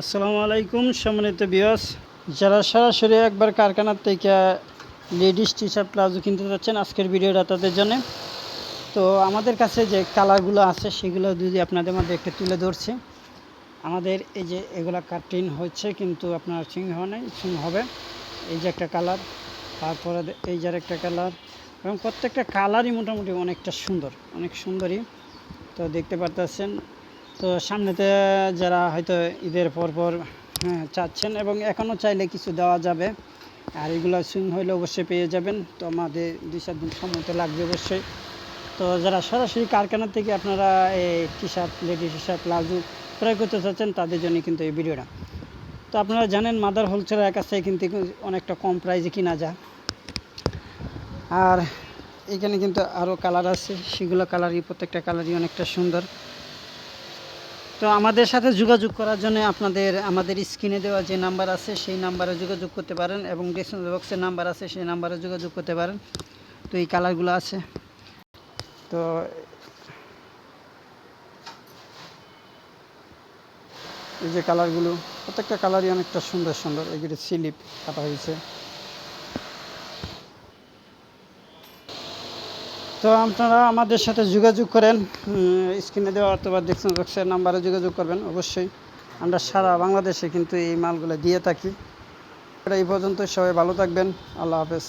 আসসালামু আলাইকুম সম্মানিত বিয়স যারা সরাসরি একবার কারখানার থেকে লেডিস টি শার্ট প্লাজো কিনতে যাচ্ছেন, আজকের ভিডিওটা তাদের জন্য। তো আমাদের কাছে যে কালারগুলো আছে, সেগুলো যদি আপনাদের মধ্যে একটু তুলে ধরছি। আমাদের এই যে এগুলা কাটিং হচ্ছে, কিন্তু আপনার সিং হয় নাই সিং হবে। এই যে একটা কালার, তারপরে এই যার একটা কালার, এবং প্রত্যেকটা কালারই মোটামুটি অনেকটা সুন্দর, অনেক সুন্দরই। তো দেখতে পারতেছেন তো সামনেতে যারা হয়তো ঈদের পর পর হ্যাঁ, চাচ্ছেন এবং এখনও চাইলে কিছু দেওয়া যাবে। আর এগুলো সুইং হইলে অবশ্যই পেয়ে যাবেন। তো আমাদের দুই চার দিন সময় তো লাগবে অবশ্যই। তো যারা সরাসরি কারখানা থেকে আপনারা এই T shirt lady T shirt palazzo ক্রয় করতে চাচ্ছেন তাদের জন্য কিন্তু এই ভিডিওটা। তো আপনারা জানেন মাদার হোলসেলের থেকে কিন্তু অনেকটা কম প্রাইসে কিনা যায়। আর এখানে কিন্তু আরও কালার আছে। সেগুলো কালারই প্রত্যেকটা কালারই অনেকটা সুন্দর। তো আমাদের সাথে যোগাযোগ করার জন্য আপনাদের, আমাদের স্ক্রিনে দেওয়া যে নাম্বার আছে, সেই নাম্বারে যোগাযোগ করতে পারেন এবং ডিসক্রিপশন বক্সের নাম্বার আছে, সেই নাম্বারে যোগাযোগ করতে পারেন। তো এই কালারগুলো আছে। তো এই যে কালারগুলো প্রত্যেকটা কালারই অনেকটা সুন্দর সুন্দর, এগুলো স্লিপ কাটা হয়েছে। তো আপনারা আমাদের সাথে যোগাযোগ করেন স্ক্রিনে দেওয়া অথবা দেখছেন বক্সের নাম্বারে যোগাযোগ করবেন, অবশ্যই। আমরা সারা বাংলাদেশে কিন্তু এই মালগুলো দিয়ে থাকি। এই পর্যন্ত সবাই ভালো থাকবেন। আল্লাহ হাফেজ।